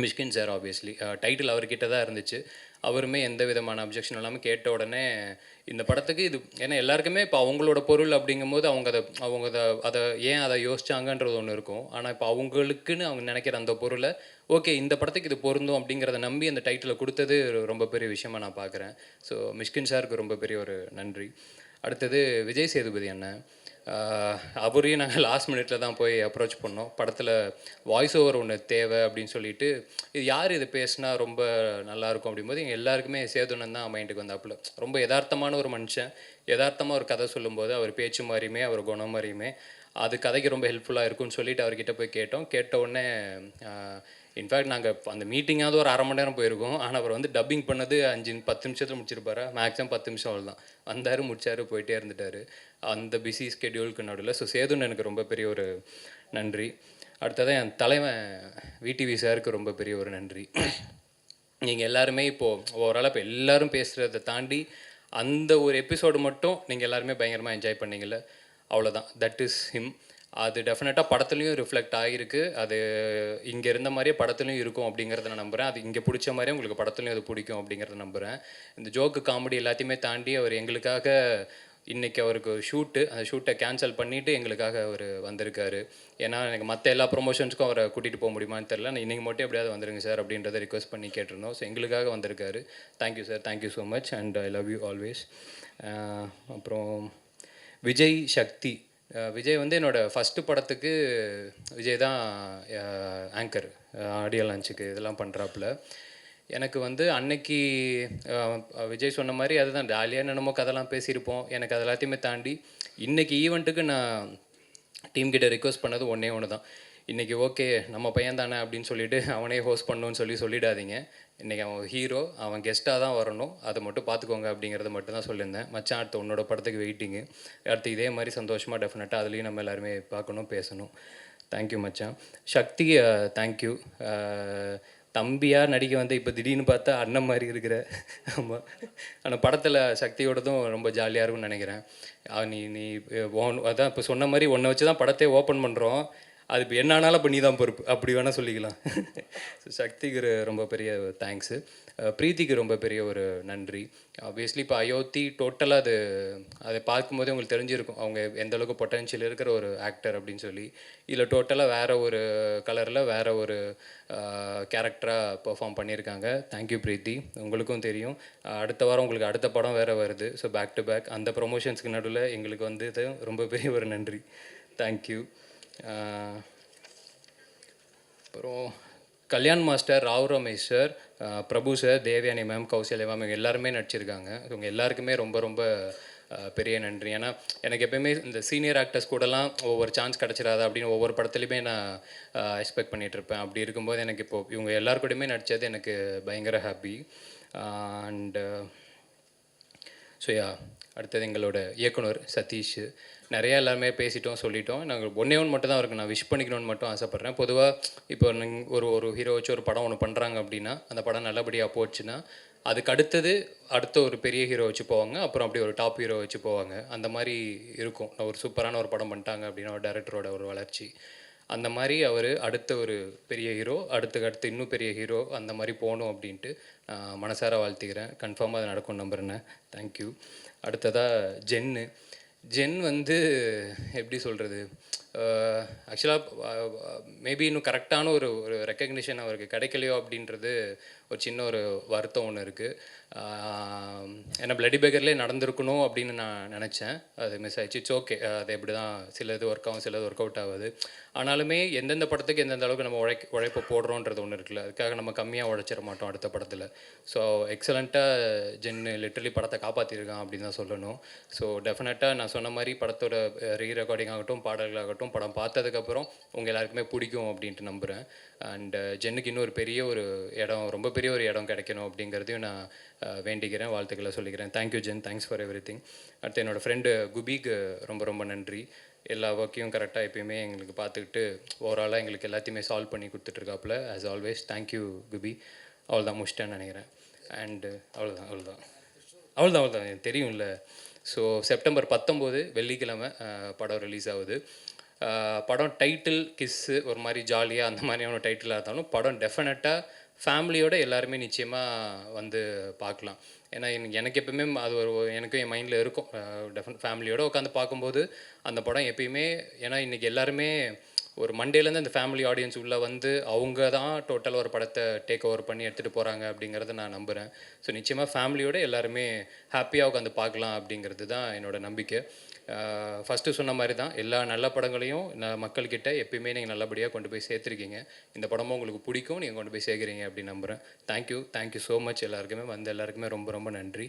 Mysskin sir obviously title அவர்கிட்ட தான் இருந்துச்சு. அவருமே எந்த விதமான அப்ஜெக்ஷன் இல்லாமல் கேட்ட உடனே இந்த படத்துக்கு இது ஏன்னா எல்லாருக்குமே இப்போ அவங்களோட பொருள் அப்படிங்கும்போது அவங்க அதை அவங்க அதை அதை ஏன் அதை யோசிச்சாங்கன்றது ஒன்று இருக்கும். ஆனால் இப்போ அவங்களுக்குன்னு அவங்க நினைக்கிற அந்த பொருளை ஓகே இந்த படத்துக்கு இது பொருந்தும் அப்படிங்கிறத நம்பி அந்த டைட்டிலை கொடுத்தது ரொம்ப பெரிய விஷயமா நான் பார்க்குறேன் ஸோ மிஷ்கின் சாருக்கு ரொம்ப பெரிய ஒரு நன்றி. அடுத்தது விஜய் சேதுபதி அண்ணன். அவரையும் நாங்கள் லாஸ்ட் மினிட்ல தான் போய் அப்ரோச் பண்ணோம். படத்தில் வாய்ஸ் ஓவர் ஒன்று தேவை அப்படின்னு சொல்லிட்டு இது யார் இது பேசினா ரொம்ப நல்லாயிருக்கும் அப்படிங்கும்போது எங்கள் எல்லாருக்குமே சேதுனன் தான் மைண்டுக்கு வந்தாப்புல. ரொம்ப யதார்த்தமான ஒரு மனுஷன். யதார்த்தமாக ஒரு கதை சொல்லும்போது அவர் பேச்சு மாதிரியுமே அவர் குணம் மாதிரியுமே அது கதைக்கு ரொம்ப ஹெல்ப்ஃபுல்லாக இருக்கும்னு சொல்லிட்டு அவர்கிட்ட போய் கேட்டோம். கேட்ட உடனே இன்ஃபேக்ட் நாங்கள் அந்த மீட்டிங்காவது ஒரு அரை மணி நேரம் போயிருக்கோம். ஆனால் அவர் வந்து டப்பிங் பண்ணது அஞ்சு பத்து நிமிஷத்தில் முடிச்சிருப்பார். மேக்ஸிமம் பத்து நிமிஷம் அவ்வளோதான் வந்தார் முடிச்சார் போயிட்டே இருந்துட்டார். அந்த பிஸி ஸ்கெடியூலுக்கு நடுவில். ஸோ சேதுன்னு எனக்கு ரொம்ப பெரிய ஒரு நன்றி. அடுத்ததான் என் தலைவன் விடிவி சாருக்கு ரொம்ப பெரிய ஒரு நன்றி. நீங்கள் எல்லாருமே இப்போது ஓவராலாக இப்போ எல்லாரும் பேசுகிறத தாண்டி அந்த ஒரு எபிசோடு மட்டும் நீங்கள் எல்லாருமே பயங்கரமாக என்ஜாய் பண்ணீங்கல்ல. அவ்வளோதான் தட் இஸ் ஹிம் அது டெஃபினட்டாக படத்துலையும் ரிஃப்ளெக்ட் ஆகிருக்கு அது இங்கே இருந்த மாதிரியே படத்துலையும் இருக்கும் அப்படிங்கிறத நான் நம்புகிறேன் அது இங்கே பிடிச்ச மாதிரியே உங்களுக்கு படத்துலையும் அது பிடிக்கும் அப்படிங்கிறத நம்புகிறேன் இந்த ஜோக்கு காமெடி எல்லாத்தையுமே தாண்டி அவர் எங்களுக்காக இன்றைக்கி அவருக்கு ஒரு ஷூட்டு அந்த ஷூட்டை கேன்சல் பண்ணிவிட்டு எங்களுக்காக அவர் வந்திருக்காரு. ஏன்னா எனக்கு மற்ற எல்லா ப்ரொமோஷன்ஸ்க்கும் அவரை கூட்டிகிட்டு போக முடியுமான்னு தெரில நான் இன்றைக்கி மட்டும் எப்படியாவது வந்துருங்க சார் அப்படின்றத ரிக்வஸ்ட் பண்ணி கேட்டிருந்தோம். ஸோ எங்களுக்காக வந்திருக்காரு. Thank you sir thank you so much and I love you always அப்புறம் விஜய் சக்தி. விஜய் வந்து என்னோடய ஃபஸ்ட்டு படத்துக்கு விஜய் தான் ஆங்கர் ஆடியோ லான்ச்சுக்கு இதெல்லாம் பண்ணுறாப்புல எனக்கு வந்து அன்னைக்கு விஜய் சொன்ன மாதிரி அதுதான். ஜாலியாக என்னமோ கதெல்லாம் பேசியிருப்போம். எனக்கு அது எல்லாத்தையுமே தாண்டி இன்றைக்கி ஈவெண்ட்டுக்கு நான் டீம் கிட்ட ரிக்வஸ்ட் பண்ணது ஒன்றே ஒன்று தான் இன்றைக்கி ஓகே நம்ம பையன் தானே அப்படின்னு சொல்லிட்டு அவனே ஹோஸ்ட் பண்ணணும்னு சொல்லி சொல்லிடாதீங்க. இன்றைக்கி அவன் ஹீரோ அவன் கெஸ்ட்டாக தான் வரணும். அதை மட்டும் பார்த்துக்கோங்க அப்படிங்கிறத மட்டும் தான் சொல்லியிருந்தேன். மச்சான் அடுத்த உன்னோட படத்துக்கு வெயிட்டிங்கு அடுத்து இதே மாதிரி சந்தோஷமாக டெஃபினட்டாக அதுலேயும் நம்ம எல்லாருமே பார்க்கணும் பேசணும். தேங்க்யூ மச்சான். சக்தி uh, தேங்க்யூ uh, தம்பியாக நடிக்க வந்து இப்போ திடீர்னு பார்த்தா அண்ணன் மாதிரி இருக்கிற. ஆமாம் ஆனால் படத்தில் சக்தியோடதும் ரொம்ப ஜாலியாக இருக்கும்னு நினைக்கிறேன். நீ நீ ஓன் அதான் இப்போ சொன்ன மாதிரி ஒன்றை வச்சு தான் படத்தை ஓப்பன் பண்ணுறோம் அது இப்போ என்னானாலும் பண்ணி இப்போ நீ தான் பொறுப்பு. அப்படி வேணால் சொல்லிக்கலாம். So, சக்திக்கு ரொம்ப பெரிய தேங்க்ஸு பிரீத்திக்கு ரொம்ப பெரிய ஒரு நன்றி. ஆப்வியஸ்லி இப்போ அயோத்தி டோட்டலாக அது அதை பார்க்கும்போதே உங்களுக்கு தெரிஞ்சிருக்கும். அவங்க எந்த அளவுக்கு பொட்டன்ஷியல் இருக்கிற ஒரு ஆக்டர் அப்படின்னு சொல்லி. இதில் டோட்டலாக வேறு ஒரு கலரில் வேறு ஒரு கேரக்டராக பெர்ஃபார்ம் பண்ணியிருக்காங்க. Thank you Preethi. உங்களுக்கும் தெரியும். அடுத்த வாரம் உங்களுக்கு அடுத்த படம் வேறு வருது. ஸோ பேக் டு பேக் அந்த ப்ரொமோஷன்ஸ்க்கு நடுவில் எங்களுக்கு வந்து இது ரொம்ப பெரிய ஒரு நன்றி. தேங்க்யூ அப்புறம் Kalyan master Rao Ramesh sir Prabhu sir Devayani ma'am Kausalya ma'am இவங்க எல்லாருமே நடிச்சிருக்காங்க. இவங்க எல்லாருக்குமே ரொம்ப ரொம்ப பெரிய நன்றி. ஏன்னா எனக்கு எப்பயுமே இந்த சீனியர் ஆக்டர்ஸ் கூடலாம் ஒவ்வொரு சான்ஸ் கிடச்சிடாதா அப்படின்னு ஒவ்வொரு படத்துலையுமே நான் எக்ஸ்பெக்ட் பண்ணிகிட்ருப்பேன் அப்படி இருக்கும்போது எனக்கு இப்போ இவங்க எல்லார் கூடயுமே நடித்தது எனக்கு பயங்கர ஹாப்பி அண்டு ஸோ யா அடுத்தது எங்களோட இயக்குனர் சதீஷ். நிறையா எல்லாருமே பேசிட்டோம் சொல்லிட்டோம். நாங்கள் ஒன்றே ஒன்று மட்டும் தான் இருக்கு. நான் விஷ் பண்ணிக்கணும்னு மட்டும் ஆசைப்பட்றேன். பொதுவாக இப்போ ஒரு ஒரு ஹீரோ வச்சு ஒரு படம் ஒன்று பண்ணுறாங்க அப்படின்னா அந்த படம் நல்லபடியாக போச்சுன்னா அதுக்கு அடுத்தது அடுத்த ஒரு பெரிய ஹீரோ வச்சு போவாங்க. அப்புறம் அப்படி ஒரு டாப் ஹீரோ வச்சு போவாங்க. அந்த மாதிரி இருக்கும். ஒரு சூப்பரான ஒரு படம் பண்ணிட்டாங்க அப்படின்னா ஒரு டேரக்டரோட ஒரு வளர்ச்சி. அந்த மாதிரி அவர் அடுத்த ஒரு பெரிய ஹீரோ அடுத்துக்கு அடுத்து இன்னும் பெரிய ஹீரோ அந்த மாதிரி போகணும் அப்படின்ட்டு நான் மனசார வாழ்த்துக்கிறேன். கன்ஃபார்மாக அது நடக்கும் நம்புறேன். தேங்க்யூ அடுத்ததாக ஜென்னு ஜென் வந்து எப்படி சொல்கிறது Uh, ஆக்சுவலாக மேபி uh, இன்னும் கரெக்டான ஒரு ஒரு ரெக்கக்னிஷன் அவருக்கு கிடைக்கலையோ அப்படின்றது ஒரு சின்ன ஒரு வருத்தம் ஒன்று இருக்குது uh, ஏன்னா பிளடி பேக்கர்லேயே நடந்திருக்கணும் அப்படின்னு நான் நினச்சேன். அது மிஸ் ஆயிடுச்சு. இட்ஸ் ஓகே அது எப்படி தான் சில இது ஒர்க் ஆகும் சில இது ஒர்க் அவுட் ஆகுது. ஆனாலுமே எந்தெந்த படத்துக்கு எந்தெந்த அளவுக்கு நம்ம உழை உழைப்பை போடுறோன்றது ஒன்று இருக்குல்ல அதுக்காக நம்ம கம்மியாக உழைச்சிட மாட்டோம் அடுத்த படத்தில். ஸோ எக்ஸலண்ட்டாக ஜென்னு லிட்டரலி படத்தை காப்பாற்றிருக்கான் அப்படின்னு தான் சொல்லணும். ஸோ டெஃபினட்டாக நான் சொன்ன மாதிரி படத்தோட ரீ ரெக்கார்டிங் ஆகட்டும் பாடல்களாகட்டும் படம் பார்த்ததுக்கப்புறம் உங்கள் எல்லாருக்குமே பிடிக்கும் அப்படின்ட்டு நம்புகிறேன் அண்டு uh, ஜென்னுக்கு இன்னும் ஒரு பெரிய ஒரு இடம் ரொம்ப பெரிய ஒரு இடம் கிடைக்கணும் அப்படிங்கிறதையும் நான் uh, வேண்டிக்கிறேன் வாழ்த்துக்களை சொல்லிக்கிறேன். Thank you Jen thanks for everything அடுத்து என்னோடய ஃப்ரெண்டு uh, குபிக்கு ரொம்ப ரொம்ப நன்றி. எல்லா ஒர்க்கையும் கரெக்டாக எப்பயுமே எங்களுக்கு பார்த்துக்கிட்டு ஓவராலாக எங்களுக்கு எல்லாத்தையுமே சால்வ் பண்ணி கொடுத்துட்ருக்காப்புல. ஆஸ் ஆல்வேஸ் தேங்க்யூ குபி. அவ்வளோதான் முடிச்சிட்டேன்னு நினைக்கிறேன். அண்டு அவ்வளோதான் அவ்வளோதான் அவ்வளோதான் அவ்வளோதான் எனக்கு தெரியும்ல. ஸோ செப்டம்பர் பத்தொம்போது வெள்ளிக்கிழமை படம் ரிலீஸ் ஆகுது. படம் டைட்டில் கிஸ்ஸு ஒரு மாதிரி ஜாலியாக அந்த மாதிரியான டைட்டிலாக இருந்தாலும் படம் டெஃபினட்டாக ஃபேமிலியோட எல்லாருமே நிச்சயமாக வந்து பார்க்கலாம். ஏன்னா எனக்கு எனக்கு அது ஒரு எனக்கும் என் மைண்டில் இருக்கும். டெஃபினட் ஃபேமிலியோடு உட்காந்து பார்க்கும்போது அந்த படம் எப்பயுமே ஏன்னா இன்றைக்கி எல்லாருமே ஒரு மண்டேலேருந்து அந்த ஃபேமிலி ஆடியன்ஸ் உள்ளே வந்து அவங்க தான் டோட்டலாக ஒரு படத்தை டேக் ஓவர் பண்ணி எடுத்துகிட்டு போகிறாங்க அப்படிங்கிறத நான் நம்புகிறேன் ஸோ நிச்சயமாக ஃபேமிலியோட எல்லாருமே ஹாப்பியாக உட்காந்து பார்க்கலாம் அப்படிங்கிறது தான் என்னோட நம்பிக்கை. ஃபஸ்ட்டு சொன்ன மாதிரி தான் எல்லா நல்ல படங்களையும் நான் மக்கள்கிட்ட எப்பயுமே நீங்கள் நல்லபடியாக கொண்டு போய் சேர்த்துருக்கீங்க. இந்த படமும் உங்களுக்கு பிடிக்கும் நீங்கள் கொண்டு போய் சேர்க்குறீங்க அப்படின்னு நம்புகிறேன் தேங்க்யூ தேங்க்யூ ஸோ மச் எல்லாருக்குமே வந்து எல்லாருக்குமே ரொம்ப ரொம்ப நன்றி.